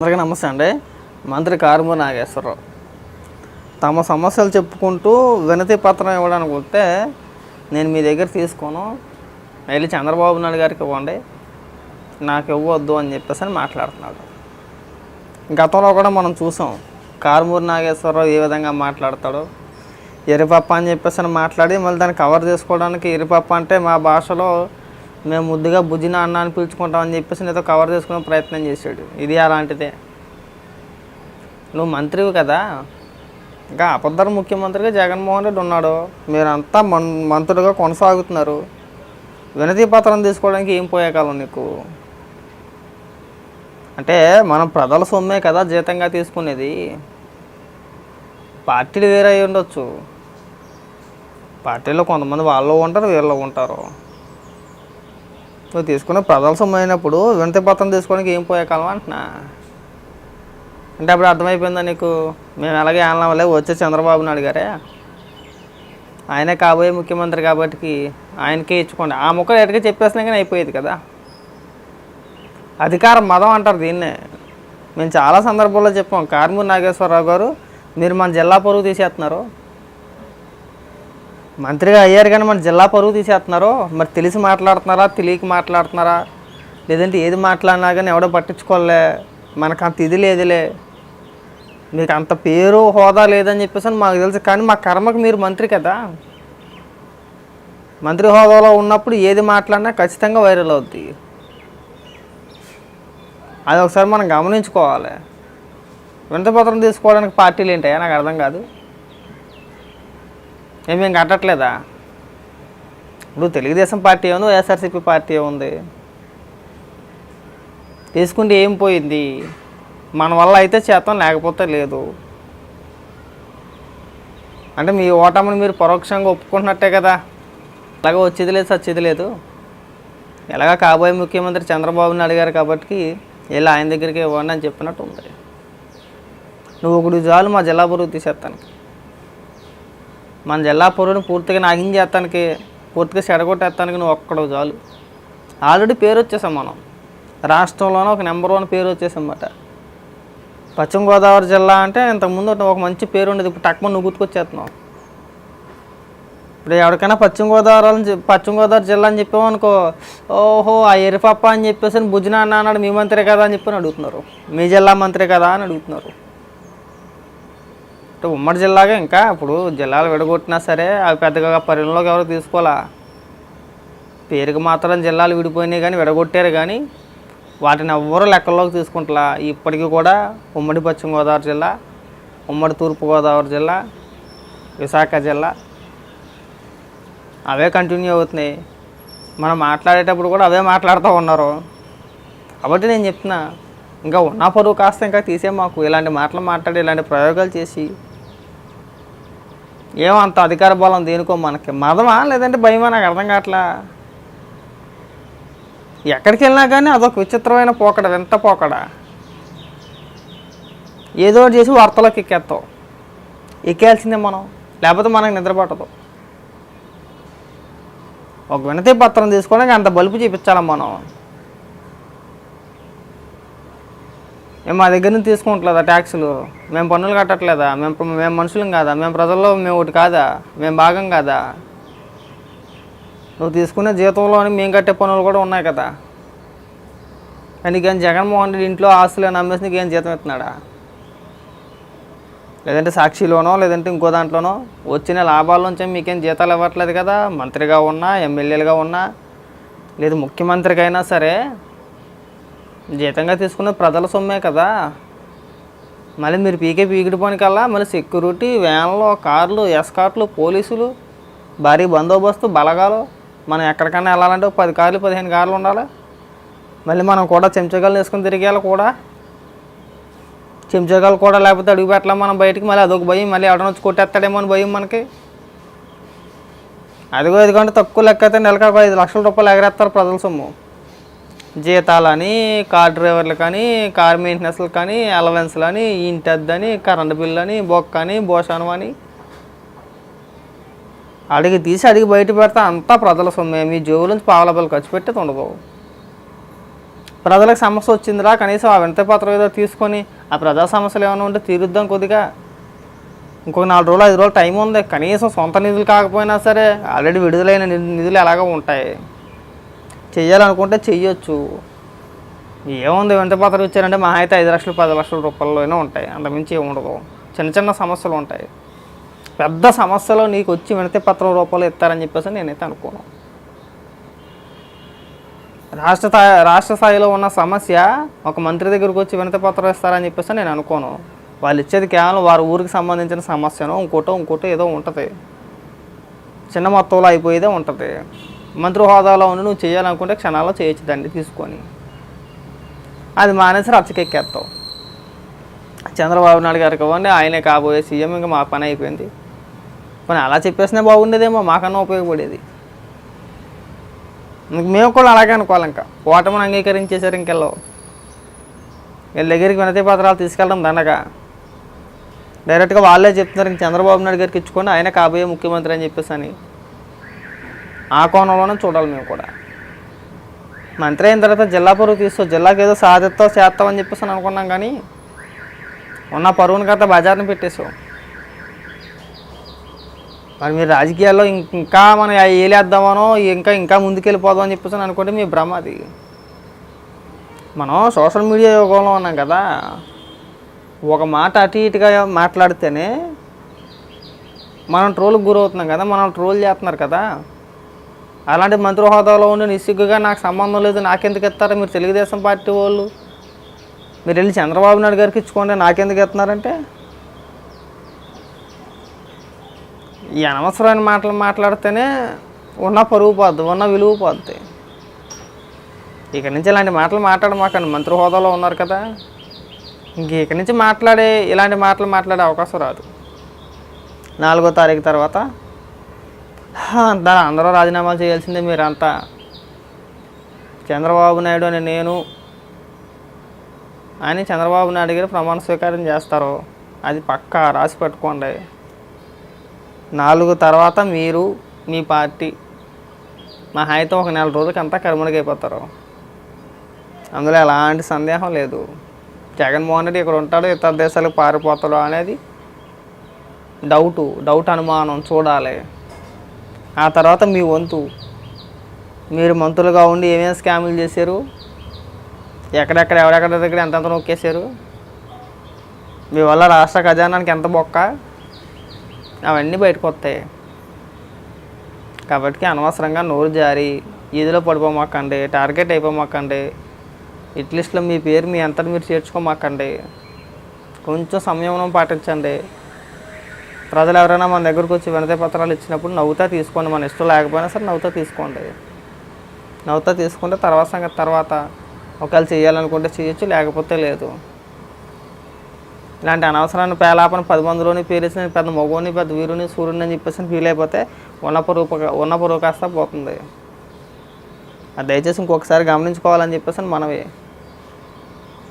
అందరికీ నమస్తే అండి. మంత్రి కారుమూరి నాగేశ్వరరావు. తమ సమస్యలు చెప్పుకుంటూ వినతి పత్రం ఇవ్వడానికి వస్తే నేను మీ దగ్గర తీసుకోను. వెళ్ళి చంద్రబాబు నాయుడు గారికి ఇవ్వండి. నాకు ఇవ్వద్దు అని చెప్పేసి అని మాట్లాడుతున్నాడు. గతంలో కూడా మనం చూసాం కారుమూరి నాగేశ్వరరావు ఏ విధంగా మాట్లాడతాడు. ఎరిపప్ప అని చెప్పేసి అని మాట్లాడి మళ్ళీ దాన్ని కవర్ చేసుకోవడానికి ఎరిపప్ప అంటే మా భాషలో మేము ముద్దుగా బుజ్జిన అన్న అని పిలుచుకుంటామని చెప్పేసి నీతో కవర్ చేసుకునే ప్రయత్నం చేశాడు. ఇది అలాంటిదే. నువ్వు మంత్రివి కదా? ఇంకా అబద్ధర ముఖ్యమంత్రిగా జగన్మోహన్ రెడ్డి ఉన్నాడు. మీరంతా మన్ మంత్రులుగా కొనసాగుతున్నారు. వినతి పత్రం తీసుకోవడానికి ఏం పోయే కాలం నీకు? అంటే మనం ప్రజల సొమ్మే కదా జీతంగా తీసుకునేది. పార్టీలు వేరే అయి ఉండొచ్చు. పార్టీలో కొంతమంది వాళ్ళు ఉంటారు వీళ్ళు ఉంటారు. నువ్వు తీసుకున్న ప్రజల అయినప్పుడు వినతి పత్రం తీసుకోవడానికి ఏం పోయే కాలం అంటున్నా? అంటే అప్పుడు అర్థమైపోయిందా నీకు? మేము ఎలాగే ఆనవలే వచ్చే చంద్రబాబు నాయుడు గారే? ఆయనే కాబోయే ముఖ్యమంత్రి కాబట్టి ఆయనకే ఇచ్చుకోండి. ఆ ముక్కలు ఎటుగా చెప్పేసినా కానీ అయిపోయేది కదా. అధికారం మదం అంటారు దీన్నే. మేము చాలా సందర్భాల్లో చెప్పాం కార్మూరి నాగేశ్వరరావు గారు మీరు మన జిల్లా పొరుగు తీసేస్తున్నారు. మంత్రిగా అయ్యారు కానీ మన జిల్లా పరువు తీసేస్తున్నారు. మరి తెలిసి మాట్లాడుతున్నారా తెలియక మాట్లాడుతున్నారా? లేదంటే ఏది మాట్లాడినా కానీ ఎవడో పట్టించుకోలే. మనకు అంత ఇది లేదులే. మీకు అంత పేరు హోదా లేదని చెప్పేసి అని మాకు తెలుసు. కానీ మా కర్మకు మీరు మంత్రి కదా. మంత్రి హోదాలో ఉన్నప్పుడు ఏది మాట్లాడినా ఖచ్చితంగా వైరల్ అవుద్ది. అది ఒకసారి మనం గమనించుకోవాలి. వినతిపత్రం తీసుకోవడానికి పార్టీలు ఏంటయ్యా? నాకు అర్థం కాదు. ఏమేం కట్టట్లేదా? ఇప్పుడు తెలుగుదేశం పార్టీ ఏముంది? వైఎస్ఆర్సీపీ పార్టీ ఏముంది? తీసుకుంటే ఏం పోయింది? మన వల్ల అయితే చేతం లేకపోతే లేదు. అంటే మీ ఓటమిని మీరు పరోక్షంగా ఒప్పుకుంటున్నట్టే కదా? అలాగే వచ్చేది లేదు సచ్చేది లేదు. ఎలాగా కాబోయే ముఖ్యమంత్రి చంద్రబాబుని అడిగారు కాబట్టి వెళ్ళి ఆయన దగ్గరికి ఇవ్వండి అని చెప్పినట్టు ఉంది. నువ్వు ఒకటి చాలు మా జిల్లా బరువు తీసేస్తానికి మన జిల్లా పొరువుని పూర్తిగా నాగిం చేస్తానికి పూర్తిగా చెడగొట్టేస్తానికి నువ్వు ఒక్కడు చాలు. ఆల్రెడీ పేరు వచ్చేసాం మనం. రాష్ట్రంలోనే ఒక నెంబర్ వన్ పేరు వచ్చేసామాట పశ్చిమ గోదావరి జిల్లా అంటే ఇంతకుముందు ఒక మంచి పేరు ఉండేది. ఇప్పుడు టక్మ నువ్వు గుర్తుకొచ్చేస్తున్నావు. ఇప్పుడు ఎవరికైనా పశ్చిమ గోదావరి పశ్చిమ గోదావరి జిల్లా అని చెప్పాము అనుకో ఓహో ఆ ఎరిపప్ప అని చెప్పేసి భుజన అన్న అన్నాడు మీ మంత్రి కదా అని చెప్పి అడుగుతున్నారు. మీ జిల్లా మంత్రి కదా అని అడుగుతున్నారు. అంటే ఉమ్మడి జిల్లాగా ఇంకా ఇప్పుడు జిల్లాలు విడగొట్టినా సరే అవి పెద్దగా పరిగణలోకి ఎవరు తీసుకోవాలా? పేరుకి మాత్రం జిల్లాలు విడిపోయినాయి కానీ విడగొట్టారు కానీ వాటిని ఎవ్వరూ లెక్కల్లోకి తీసుకుంటలా. ఇప్పటికీ కూడా ఉమ్మడి పశ్చిమ గోదావరి జిల్లా ఉమ్మడి తూర్పుగోదావరి జిల్లా విశాఖ జిల్లా అవే కంటిన్యూ అవుతున్నాయి. మనం మాట్లాడేటప్పుడు కూడా అవే మాట్లాడుతూ ఉన్నారు. కాబట్టి నేను చెప్తున్నా ఇంకా ఉన్న పరువు కాస్త ఇంకా తీసే మాకు. ఇలాంటి మాటలు మాట్లాడి ఇలాంటి ప్రయోగాలు చేసి ఏమంత అధికార బలం దేనికో మనకి? మదమా? లేదంటే భయమా? నాకు అర్థం కావట్లా? ఎక్కడికి వెళ్ళినా కానీ అదొక విచిత్రమైన పోకడ వింత పోకడ. ఏదో ఒకటి చేసి వార్తలోకి ఎక్కేస్తాం. ఎక్కేయాల్సిందే మనం. లేకపోతే మనకు నిద్ర పట్టదు. ఒక వినతి పత్రం తీసుకోవడానికి అంత బలుపు చూపించాలి మనం? మేము మా దగ్గర నుంచి తీసుకుంటలేదా ట్యాక్సులు? మేము పన్నులు కట్టట్లేదా? మేము మేము మనుషులం కాదా? మేము ప్రజల్లో మేము ఒకటి కాదా? మేము భాగం కాదా? నువ్వు తీసుకునే జీతంలోని మేము కట్టే పనులు కూడా ఉన్నాయి కదా. నీకేం జగన్మోహన్ రెడ్డి ఇంట్లో ఆస్తులు నమ్మేసి నీకేం జీతం ఇస్తున్నాడా? లేదంటే సాక్షిలోనో లేదంటే ఇంకో దాంట్లోనో వచ్చిన లాభాల నుంచి మీకేం జీతాలు ఇవ్వట్లేదు కదా? మంత్రిగా ఉన్నా ఎమ్మెల్యేలుగా ఉన్నా లేదు ముఖ్యమంత్రికైనా సరే జీతంగా తీసుకున్న ప్రజల సొమ్మే కదా. మళ్ళీ మీరు పీకే పీకిడి పనికల్లా మళ్ళీ సెక్యూరిటీ వ్యాన్లు కార్లు ఎస్కార్ట్లు పోలీసులు భారీ బందోబస్తు బలగాలు. మనం ఎక్కడికైనా వెళ్ళాలంటే ఒక పది కార్లు పదిహేను కార్లు ఉండాలి. మళ్ళీ మనం కూడా చెంచగాలు వేసుకొని తిరిగేలా కూడా. చెంచగాలు కూడా లేకపోతే అడుగు పెట్టలేం మనం బయటికి. మళ్ళీ అదొక భయం. మళ్ళీ ఎవడన కొట్టేస్తాడేమో అని భయం మనకి. అదిగో ఇదిగోంటే తక్కువ లెక్క అయితే నెలకు ఒక ఐదు లక్షల రూపాయలు ఎగరేస్తారు ప్రజల సొమ్ము. జీతాలని కార్ డ్రైవర్లు కానీ కార్ మెయింటెనెన్స్లు కానీ అలవెన్స్లు అని ఇంటి అద్దని కరెంటు బిల్లు అని బొక్క అని భోషణం అని అడిగి తీసి అడిగి బయట పెడితే అంతా ప్రజల సొమ్మే. మీ జోబు నుంచి పావల ఖర్చు పెట్టేది ఉండదు. ప్రజలకు సమస్య వచ్చిందిరా కనీసం ఆ వినతి పత్రం ఏదో తీసుకొని ఆ ప్రజా సమస్యలు ఏమైనా ఉంటే తీరుద్దాం కొద్దిగా. ఇంకొక నాలుగు రోజులు ఐదు రోజులు టైం ఉంది. కనీసం సొంత నిధులు కాకపోయినా సరే ఆల్రెడీ విడుదలైన నిధులు ఎలాగో ఉంటాయి. చేయాలనుకుంటే చెయ్యొచ్చు. ఏముంది వెంట పాత్ర ఇచ్చారంటే మా అయితే ఐదు లక్షలు పది లక్షల రూపాయలలోనే ఉంటాయి. అంతమించి ఏమి ఉండదు. చిన్న చిన్న సమస్యలు ఉంటాయి. పెద్ద సమస్యలు నీకు వచ్చి వినతి పత్రం రూపంలో ఇస్తారని చెప్పేసి నేనైతే అనుకోను. రాష్ట్ర స్థాయి రాష్ట్ర స్థాయిలో ఉన్న సమస్య ఒక మంత్రి దగ్గరకు వచ్చి వినతి పత్రం ఇస్తారని చెప్పేసి నేను అనుకోను. వాళ్ళు ఇచ్చేది కేవలం వారి ఊరికి సంబంధించిన సమస్యను ఇంకోటో ఇంకోటో ఏదో ఉంటుంది. చిన్న మొత్తంలో అయిపోయేదే ఉంటుంది. మంత్రి హోదాలో ఉండి నువ్వు చేయాలనుకుంటే క్షణాల్లో చేయొచ్చు దాన్ని తీసుకొని. అది మానేసి రచ్చకెక్కేస్తావు చంద్రబాబు నాయుడు గారికి ఇవ్వండి ఆయనే కాబోయే సీఎం ఇంకా మా పని అయిపోయింది. కానీ అలా చెప్పేసినా బాగుండేదేమో మాకన్నా ఉపయోగపడేది. మేము కూడా అలాగే అనుకోవాలి ఇంకా. ఓటమిని అంగీకరించేశారు ఇంకెళ్ళవు వీళ్ళ దగ్గరికి వినతి పత్రాలు తీసుకెళ్ళడం దండగా. డైరెక్ట్గా వాళ్ళే చెప్తున్నారు ఇంక చంద్రబాబు నాయుడు గారికి ఇచ్చుకొని ఆయన కాబోయే ముఖ్యమంత్రి అని చెప్పేసి అని. ఆ కోణంలోనే చూడాలి మేము కూడా. మంత్రి అయిన తర్వాత జిల్లా పరువు తీసుకో జిల్లాకి ఏదో సాధిస్తావు చేస్తావు చెప్పేసి అనుకున్నాం కానీ ఉన్న పరువుని కదా బజార్ని పెట్టేసావు మరి మీరు రాజకీయాల్లో ఇంకా మనం ఏలేద్దామనో ఇంకా ఇంకా ముందుకెళ్ళిపోదాం అని చెప్పేసి అనుకుంటే మీ భ్రమ అది. మనం సోషల్ మీడియా యుగంలో ఉన్నాం కదా. ఒక మాట అటు ఇటుగా మాట్లాడితేనే మనం ట్రోల్కి గురవుతున్నాం కదా మనం ట్రోల్ చేస్తున్నారు కదా. అలాంటి మంత్రి హోదాలో ఉండి నిస్సిగ్గుగా నాకు సంబంధం లేదు నాకెందుకు ఇస్తారో? మీరు తెలుగుదేశం పార్టీ వాళ్ళు. మీరు వెళ్ళి చంద్రబాబు నాయుడు గారికి ఇచ్చుకోండి నాకెందుకు ఇస్తున్నారంటే? ఈ అనవసరమైన మాటలు మాట్లాడితేనే ఉన్న పరుగు పోద్ది ఉన్న విలువ పోద్ది. ఇక నుంచి ఇలాంటి మాటలు మాట్లాడమాకండి మంత్రి హోదాలో ఉన్నారు కదా. ఇంక ఇక నుంచి మాట్లాడే ఇలాంటి మాటలు మాట్లాడే అవకాశం రాదు. నాలుగో తారీఖు తర్వాత అంతా అందరూ రాజీనామాలు చేయాల్సిందే మీరంతా. చంద్రబాబు నాయుడు అని నేను అని చంద్రబాబు నాయుడు గారు ప్రమాణ స్వీకారం చేస్తారు. అది పక్కా రాసి పెట్టుకోండి. నాలుగు తర్వాత మీరు మీ పార్టీ మా హాయితో ఒక నెల రోజులకంతా అంతా అయిపోతారు అందులో ఎలాంటి సందేహం లేదు. జగన్మోహన్ రెడ్డి ఇక్కడ ఉంటాడు ఇతర దేశాలకు పారిపోతాడు అనేది డౌటు డౌట్ అనుమానం చూడాలి. ఆ తర్వాత మీ వంతు. మీరు మంత్రులుగా ఉండి ఏమేమి స్కాములు చేశారు? ఎక్కడెక్కడ ఎవరెక్కడ దగ్గర ఎంతెంత నొక్కేశారు? మీ వల్ల రాష్ట్ర ఖజానానికి ఎంత బొక్క? అవన్నీ బయటకు వస్తాయి. కాబట్టి అనవసరంగా నోరు జారి ఈదిలో పడిపోమాకండి టార్గెట్ అయిపోమాకండి ఇట్లిస్ట్లో మీ పేరు మీ అంతటి మీరు చేర్చుకోమాకండి. కొంచెం సంయమనం పాటించండి. ప్రజలు ఎవరైనా మన దగ్గరకు వచ్చి వినతి పత్రాలు ఇచ్చినప్పుడు నవ్వుతా తీసుకోండి మన ఇష్టం లేకపోయినా సరే నవ్వుతా తీసుకోండి. నవ్వుతా తీసుకుంటే తర్వాత సంగతి తర్వాత ఒకవేళ చేయాలనుకుంటే చేయొచ్చు లేకపోతే లేదు. ఇలాంటి అనవసరాన్ని పేలాపన పది మందిలోని పేరేసి నేను పెద్ద మగోని పెద్ద వీరుని సూర్యుని అని చెప్పేసి ఫీల్ అయిపోతే ఉన్న పొరుగు ఉన్న పొరుగు కాస్త పోతుంది. అది దయచేసి ఇంకొకసారి గమనించుకోవాలని చెప్పేసి మనవి.